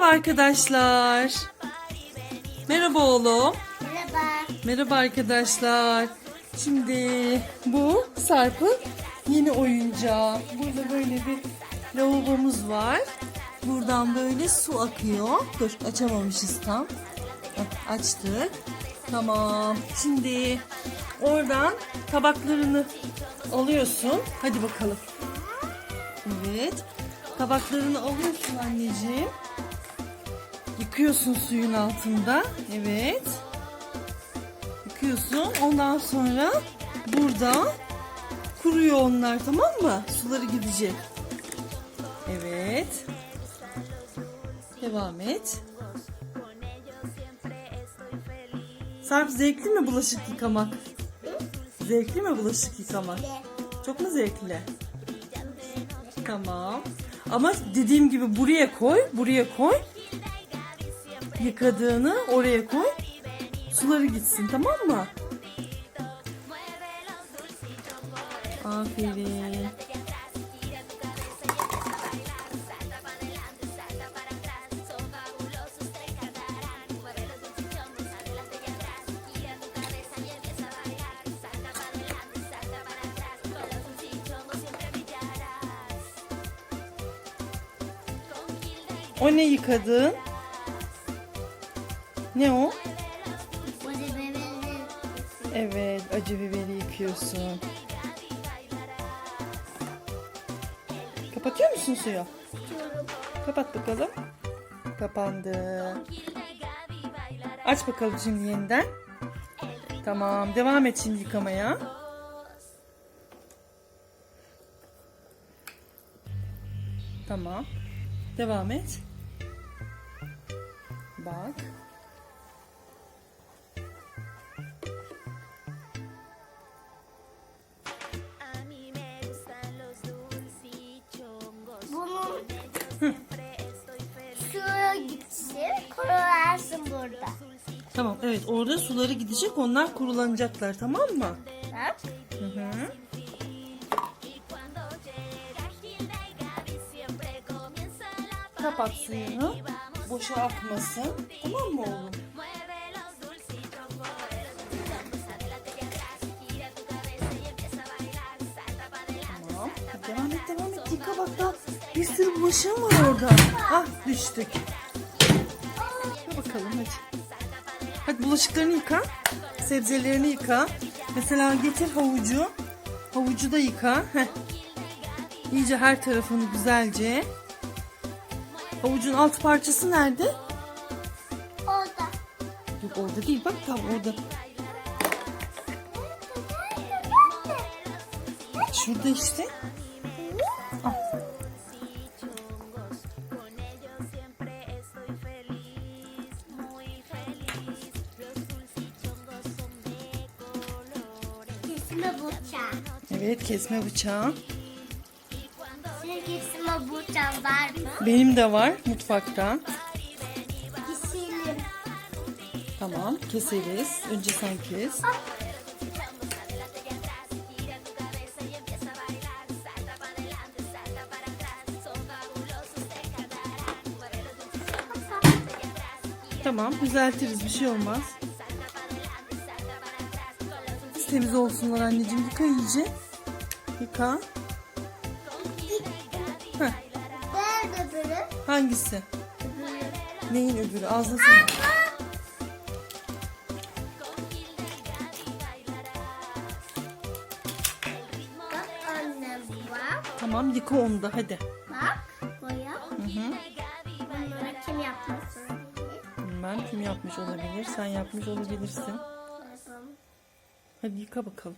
Merhaba arkadaşlar. Merhaba oğlum. Merhaba. Merhaba arkadaşlar. Şimdi bu Sarp'ın yeni oyuncağı. Burada böyle bir lavabomuz var. Buradan böyle su akıyor. Dur açamamışız tam. Heh, Açtık. Tamam. Şimdi oradan tabaklarını alıyorsun. Hadi bakalım. Evet. Tabaklarını alıyorsun anneciğim. Yıkıyorsun suyun altında. Evet. Yıkıyorsun. Ondan sonra burada kuruyor onlar tamam mı? Suları gidecek. Evet. Devam et. Sarp zevkli mi bulaşık yıkamak? Zevkli mi bulaşık yıkamak? Çok mu zevkli? Tamam. Ama dediğim gibi buraya koy, buraya koy. Yıkadığını oraya koy. Suları gitsin tamam mı? Aferin. O ne yıkadın? Ne o? Evet, acı biberi yıkıyorsun. Kapatıyor musun suyu? Kapat bakalım. Kapandı. Aç bakalım şimdi yeniden. Tamam, devam et şimdi yıkamaya. Tamam. Devam et. Bak. Kurularsın burada. Tamam, evet orada suları gidecek. Onlar kurulanacaklar, tamam mı? Bak. Hı hı. Kapat suyunu. Boşa akmasın. Tamam mı oğlum? Tamam. Devam et devam et. Yıka bak da bir sürü bulaşığın var orada. Ah düştük. Bakalım hadi. Hadi bulaşıklarını yıka. Sebzelerini yıka. Mesela getir havucu. Havucu da yıka. Heh. İyice her tarafını güzelce. Havucun alt parçası nerede? Orada. Yok orada değil bak tam orada. Şurada işte. Kesme bıçağı. Evet kesme bıçağı. Senin kesme bıçağın var mı? Benim de var mutfakta. Keselim. Tamam keseriz. Önce sen kes. Vamos adelante y atrás, gira tu cabeza y empieza a bailar. Salta para adelante, salta para atrás. Son fabulosos, te encantarán. Mueve los dulcichongos adelante y atrás. Tamam düzeltiriz bir şey olmaz. Temiz olsunlar anneciğim. Yıka iyice. Yıka. Heh, Nerede böyle? hangisi? Neyin öbürü? Ağzına Bak annem bak. Tamam yıka onu da hadi. Bak. Boya. Hı hı. Bunları kim yapması? Bilmem kim yapmış olabilir. Sen yapmış olabilirsin. Hadi yıka bakalım.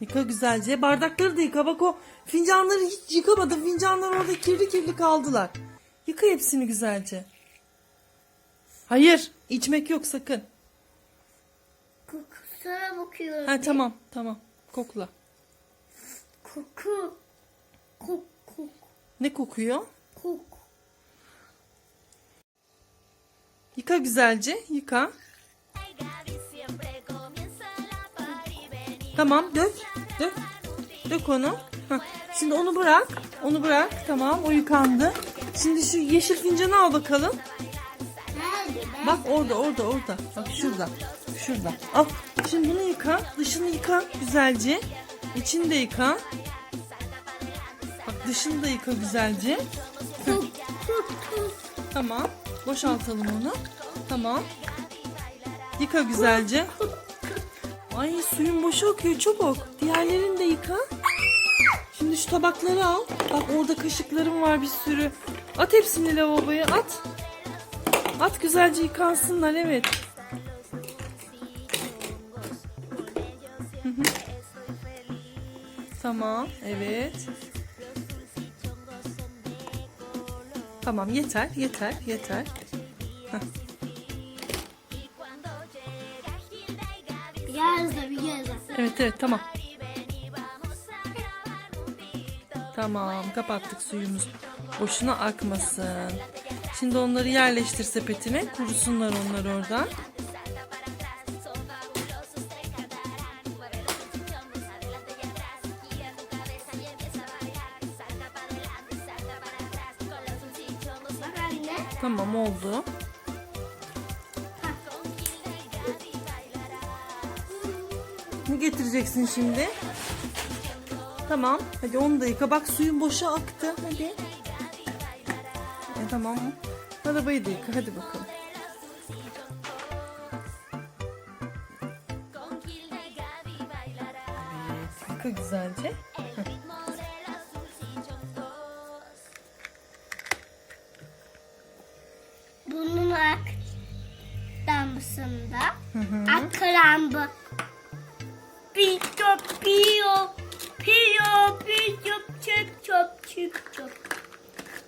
Yıka güzelce. Bardakları da yıka. Bak o fincanları hiç yıkamadın. Fincanlar orada kirli kirli kaldılar. Yıka hepsini güzelce. Hayır. içmek yok sakın. Kokusuna bakıyorum. Ha tamam tamam. Kokla. Koku. Kok kok Ne kokuyor? kok. Yıka güzelce. Yıka. Tamam dök. Dök. Dök onu. Hah, Şimdi onu bırak. Onu bırak. Tamam o yıkandı. Şimdi şu yeşil fincanı al bakalım. Bak orada orada orada. Bak şurada. Şurada. Al. Şimdi bunu yıka. Dışını yıka güzelce. İçini de yıka. Bak dışını da yıka güzelce. Heh. Tamam. Boşaltalım onu. Tamam. Yıka güzelce. Ay suyun boşa akıyor çabuk. Diğerlerini de yıka. Şimdi şu tabakları al. Bak orada kaşıklarım var bir sürü. At hepsini lavaboya at. At güzelce yıkansınlar evet. Tamam evet. Tamam yeter yeter yeter. Biraz Evet evet tamam. Tamam kapattık suyumuz. Boşuna akmasın. Şimdi onları yerleştir sepetine. Kurusunlar onlar orada. Bak anne. Tamam oldu. Getireceksin şimdi? Tamam. Hadi onu da yıka. Bak suyun boşa aktı. Hadi. E, tamam. Arabayı da yıka. Hadi bakalım. Evet. Yıka güzelce. Bunun ak hı. ak lamba. Piyo piyo piyo piyo çöp çöp çöp çöp.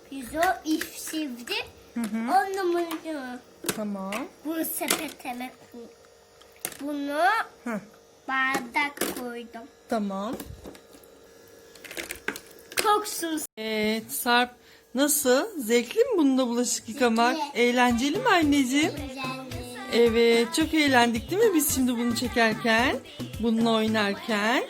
Piyo ifsivdi. Hı hı. Onu bunu Tamam. bu sepeteme. Bunu Heh. bardak koydum. Tamam. Koksun. Evet Sarp nasıl? Zevkli mi bununla bulaşık yıkamak? Zevkli. Eğlenceli mi anneciğim? Güzeldi. Evet çok eğlendik değil mi biz şimdi bunu çekerken? Bununla oynarken.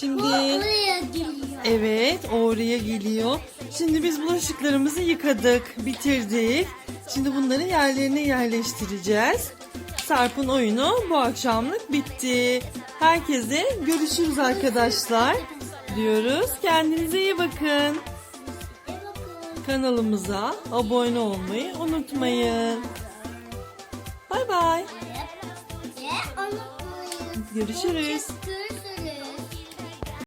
Şimdi Oraya geliyor. evet oraya geliyor. Şimdi biz bulaşıklarımızı yıkadık, bitirdik. Şimdi bunları yerlerine yerleştireceğiz. Sarp'ın oyunu bu akşamlık bitti. Herkese görüşürüz arkadaşlar diyoruz. Kendinize iyi bakın. Kanalımıza abone olmayı unutmayın. Bay. Görüşürüz.